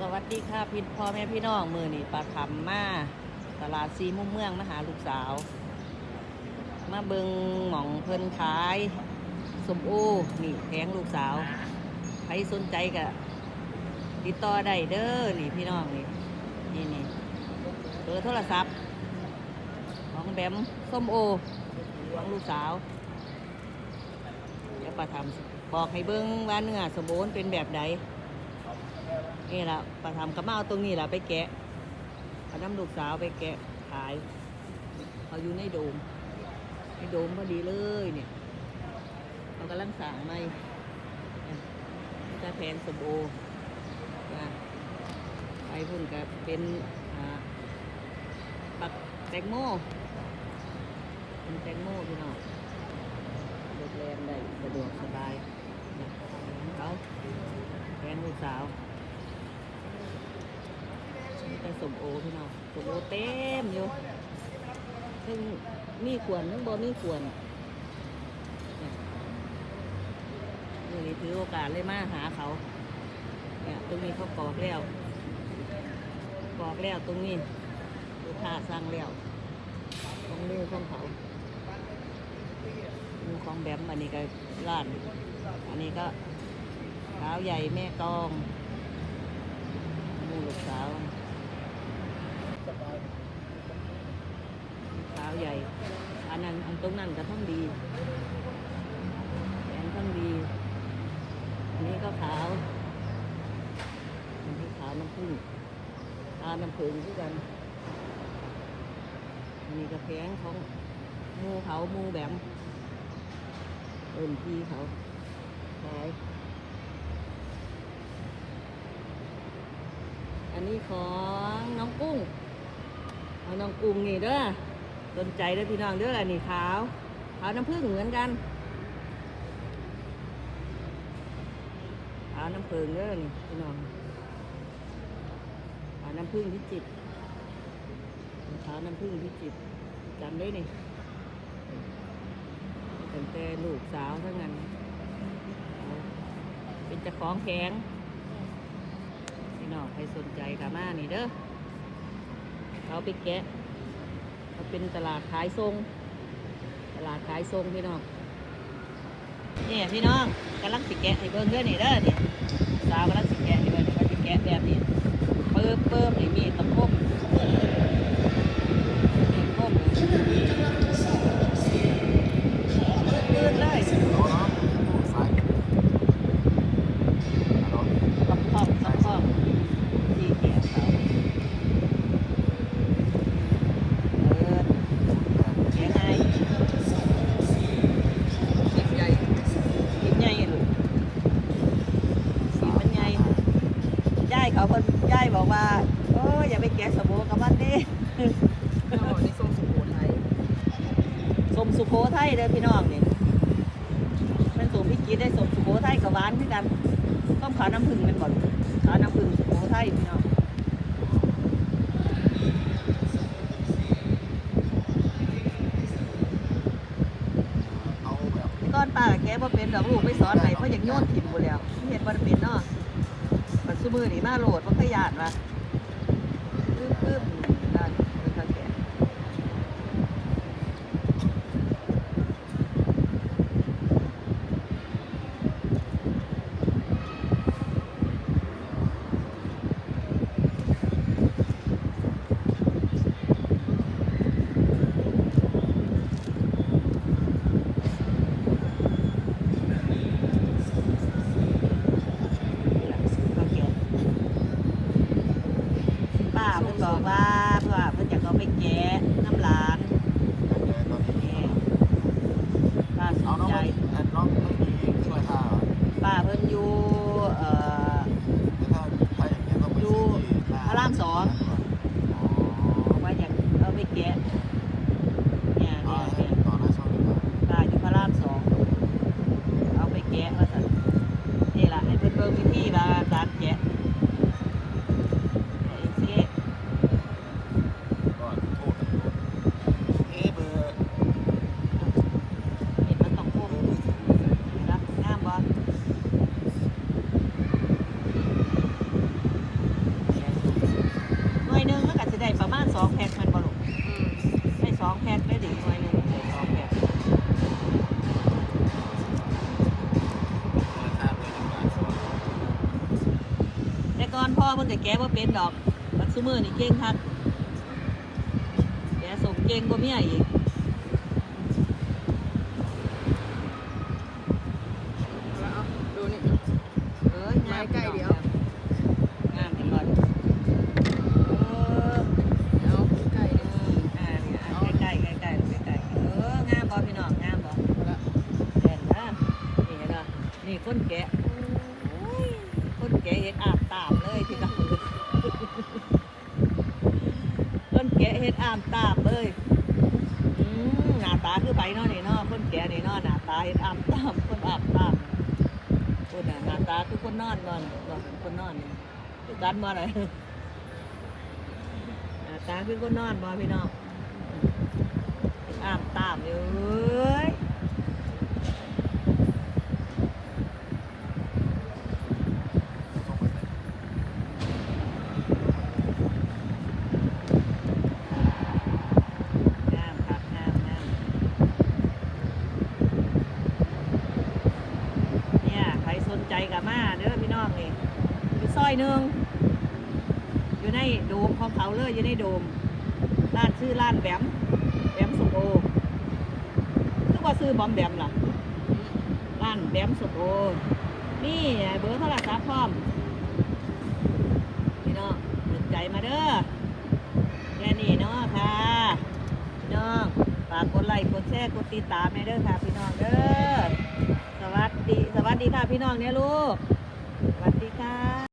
สวัสดีค่ะพี่พ่อแม่พี่น้องมือนี่ปลาคำมาตลาดซีมุ่งเมืองมาหาลูกสาว มาเบิงหม่องเพิ่นขายสมโอนี่แพงลูกสาวใครสนใจก็ติดต่อได้เด้อนี่พี่น้องนี่นี่นี่เบอร์โทรศัพท์ ของแบมส้มโอของลูกสาว เดี๋ยวปลาทำบอกให้เบิ้งว่าเนื้อสมบูรณ์เป็นแบบใด นี่แหละปลาทำกระเมาตรงนี้แหละไปแกะเอาน้ำลูกสาวไปแกะขายเขาอยู่ในโดมในโดมพอดีเลยเนี่ยเขากำลังสั่งไม่จะแพนสมโอไปพุ่นกับเป็นปักแตงโมเป็นแตงโมพี่น้องรถแลนได้สะดวกสบายเขาแพนลูกสาว นี่เป็นสมโอพี่น้องสมโอเต็มอยู่ซึ่งมีขวนทั้งบนมีขวนนี่ถือโอกาสเลยมาหาเขา เนี่ยตรงนี้เขากรอกแล้วกรอกแล้วตรงนี้ลูกค้าสั่งแล้วตรงนี้ของเขามีของแบมอันนี้ก็ร้าน อันนี้ก็สาวใหญ่แม่กองมูลูกสาว ขาวใหญ่ อันนั้นอันตรงนั้นก็ต้องดีแอนต้องดี อันนี้ก็ขาวอันนี้ขาวน้ำผึ้งขาน้ำผึ้งด้วยกันอันนี้ก็แพงของมูเขามูแบมเอินพี่เขาขายอันนี้ของน้องกุ้งเอาน้องกุ้งนี่เด้อ สนใจเด้อพี่น้องเด้ออันนี้ขาวขาวน้ำผึ้งเหมือนกันขาวน้ำผึ้งเด้อนี่พี่น้องขาวน้ำผึ้งพิจิตรขาวน้ำผึ้งพิจิตรจำได้นี่ตั้งแต่ลูกสาวทั้งนั้นเป็นเจ้าของแข็งพี่น้องใครสนใจกามานี่เด้อเขาไปแกะ เขาเป็นตลาดขายทรง ตลาดขายทรงพี่น้องนี่พี่น้องกำลังสิแกะให้เบิ้งเด้อนี่เด้อนี่สาวกำลังสิแกะให้เบิ้งว่าสิแกะแบบนี้เปิ่มเปิ่มนี่มีตะโก้เติ่มีคบปืนเลยตะคอบตะคอบที่แกะเขาเออ แกงไงขีดใหญ่ขีดใหญ่ลูกขีดมันใหญ่ย่ายเขาคนย่ายบอกว่า โอ้ยอย่าไปแกะส บู่กับมันดินี่ทรงสุโขทัยสมสุโขทัยเด้อพี่น้องนี่มันสูงพี่กีดได้สมสุโขทัยกับหวานคือกันต้มขาวน้ำผึ้งเป็นบ่ขาวน้ำผึ้งสุโขทัยพี่น้องเอาแบบก้อนปลาแกบ่เป็นดอกลูกไปสอนให้เพราะอยากโยนถิ่นหมดแล้วเห็นบ่เป็นเนาะปัจจุบันนี่มาโหลดบ่เคยยานวะปึ๊บปึ๊บนั่นเป็นข้า วแกง ข้าวเขียวป้าเพิ่นบอกว่าเพื่อเพิ่นจะเอาไปแกะน้ำหลาน ตอนนี้ นี่ป้าส เอา น น้อง ใจ ไม่น้องไม่มีเครื่องราคาเหรอ ป้าเพิ่นอยู่เอ่อ ถ้าถ้าอย่างเงี้ยต้องไปซื้อที่หน้ พระรามสอง อ๋อ บอกว่าอยากเอาไปแกะเนี่ย อ๋อ เนี่ยเนี่ย ต่อหน้าช่องดีกว่า ป้าอยู่พระรามสองเอาไปแกะว่าซั่นนี่ล่ะให้เพิ่นเบิ่งวิธีว่าการแกะไอ้เสีย ก็โทษเอ๊ะเบอร์ เห็นมันต้องพวก เบอร์มือถือ รับงามบ่ สองแพ็คมันบ่ลูกอืมได้สองแพ็คได้ดิหน่วยหนึงได้สองแพ็คราคาเป็นบาทก่อนแต่ก่อนพ่อเพิ่นก็แก้บ่เป็นดอกบัดซุมือนี่เก่งทักแกส่งเก่งกว่าเมียอีก แล้วเอาดูนี่ เอ้ยงาม ไม้ใกล้เดี๋ยว งามจังเลยเออ เอาใกล้ เอ เนี่ย ออ่าเนี่ยอ่าใกล้ๆใกล้ๆใกล้ๆเอองามบ่พี่น้องงามบ่ เอาละ เห็นนะนี่เห็นป่ะนี่ คนแกะโอ้ยคนแกะเห็ดอาบตามเลยพี่น้องคนแกะเห็ดอาบตามเลยอืมหน้าตาคือไปเนาะนี่เนาะคนแกะนี่เนาะหน้าตาเห็ดอาบตามคนอาบตามคนหน้าตาคือคนนอนบ่น่ะบ่คนนอนนี่คือกันบ่อะไรหน้าตาคือคนนอนบ่พี่น้องอาบตามเอ้ย ต้องไปใส่ งามครับงามงามเนี่ยใครสนใจ กับมาเด้อพี่น้องนี่อยู่ซอยหนึ่งอยู่ในโดมของเขาเลยอยู่ในโดมร้านชื่อร้านแบมแบมสุโอคือว่าซื้อบอมแบมล่ะร้านแบมสุโอนี่เบอร์โทรศัพท์พร้อมพี่น้องสนใจมาเด้อแค่นี้เนาะค่ะพี่น้องฝากกดไลค์กดแชร์กดติดตามให้เด้อค่ะพี่น้องเด้อ ดีสวัสดีค่ะพี่น้องเนี่ยลูกสวัสดีค่ะ